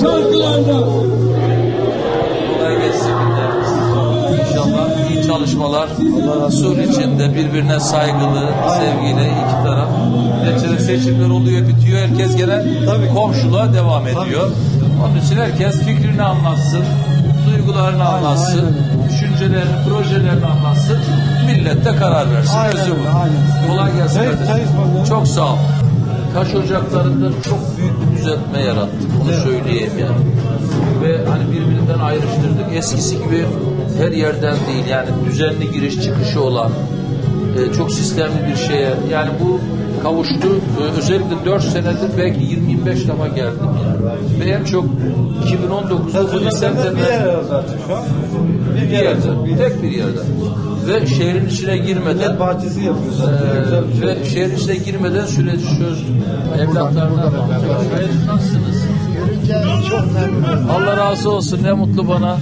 şarkılarda. Kolay gelsin millet. İnşallah iyi çalışmalar. Sur içinde birbirine saygılı, sevgili iki taraf. Neticede seçimler oluyor, bitiyor. Herkes gelen Tabii. komşuluğa devam ediyor. Onun için herkes fikrini anlatsın, duygularını anlatsın, düşüncelerini, projelerini anlatsın. Millet de karar versin. Aynen Özü bu. Kolay gelsin. Çok sağ ol. Taş ocaklarında çok büyük bir düzeltme yarattık. Onu söyleyeyim yani. Ve hani birbirinden ayrıştırdık. Eskisi gibi her yerden değil yani düzenli giriş çıkışı olan e, çok sistemli bir şeye yani bu kavuştu. E, özellikle 4 senedir belki 20-25 defa geldim yani. Ve en çok 2019'da polis Bir yerde, tek bir yerde. Ve şehrin içine girmeden bahçesi yapıyor zaten. Bir şey. ve şehrin içine girmeden süreci çözdüm. Evlatlarına nasılsınız? Allah razı olsun ne mutlu bana.